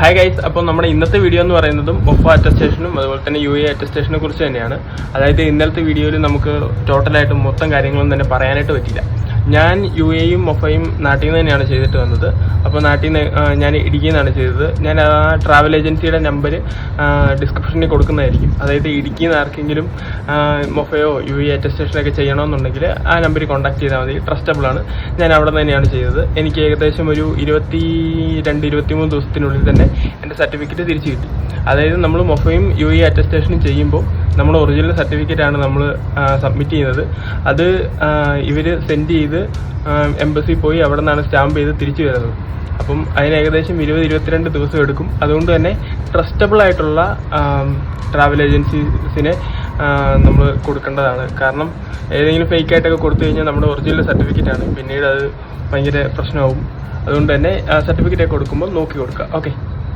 Hi guys അപ്പോൾ നമ്മുടെ ഇന്നത്തെ വീഡിയോ എന്ന് പറയുന്നതും ഒപ്പ അറ്റസ്റ്റേഷനും അതുപോലെ തന്നെ യു എ അറ്റസ്റ്റേഷനെ കുറിച്ച് തന്നെയാണ്. അതായത് ഇന്നലത്തെ വീഡിയോയിൽ നമുക്ക് ടോട്ടലായിട്ട് മൊത്തം കാര്യങ്ങളും തന്നെ പറയാനായിട്ട് പറ്റില്ല ഞാൻ യു എയും മൊഫയും നാട്ടിൽ നിന്ന് തന്നെയാണ് ചെയ്തിട്ട് വന്നത്. അപ്പോൾ നാട്ടിൽ നിന്ന് ഞാൻ ഇടുക്കിയിൽ നിന്നാണ് ചെയ്തത്. ഞാൻ ആ ട്രാവൽ ഏജൻസിയുടെ നമ്പർ ഡിസ്ക്രിപ്ഷനിൽ കൊടുക്കുന്നതായിരിക്കും. അതായത് ഇടുക്കിയിൽ നിന്ന് ആർക്കെങ്കിലും മൊഫയോ യു എ അറ്റസ്റ്റേഷനൊക്കെ ചെയ്യണമെന്നുണ്ടെങ്കിൽ ആ നമ്പറിൽ കോൺടാക്ട് ചെയ്താൽ മതി. ട്രസ്റ്റബിൾ ആണ്. ഞാൻ അവിടെ നിന്ന് തന്നെയാണ് ചെയ്തത്. എനിക്ക് ഏകദേശം ഒരു ഇരുപത്തി രണ്ട് ഇരുപത്തി മൂന്ന് ദിവസത്തിനുള്ളിൽ തന്നെ എന്റെ സർട്ടിഫിക്കറ്റ് തിരിച്ചു കിട്ടി. അതായത് നമ്മൾ മൊഫയും യു എ അറ്റസ്റ്റേഷനും ചെയ്യുമ്പോൾ നമ്മുടെ ഒറിജിനൽ സർട്ടിഫിക്കറ്റ് ആണ് നമ്മൾ സബ്മിറ്റ് ചെയ്യുന്നത്. അത് ഇവർ സെൻഡ് ചെയ്ത് എംബസി പോയി അവിടെ നിന്നാണ് സ്റ്റാമ്പ് ചെയ്ത് തിരിച്ചു വരുന്നത്. അപ്പം അതിന് ഏകദേശം ഇരുപത് ഇരുപത്തിരണ്ട് ദിവസം എടുക്കും. അതുകൊണ്ട് തന്നെ ട്രസ്റ്റബിൾ ആയിട്ടുള്ള ട്രാവൽ ഏജൻസീസിനെ നമ്മൾ കൊടുക്കേണ്ടതാണ്. കാരണം ഏതെങ്കിലും ഫേക്ക് ആയിട്ടൊക്കെ കൊടുത്തു കഴിഞ്ഞാൽ നമ്മുടെ ഒറിജിനൽ സർട്ടിഫിക്കറ്റ് ആണ്. പിന്നീട് അത് ഭയങ്കര പ്രശ്നമാവും. അതുകൊണ്ട് തന്നെ സർട്ടിഫിക്കറ്റ് ഒക്കെ കൊടുക്കുമ്പോൾ നോക്കി കൊടുക്കുക. ഓക്കെ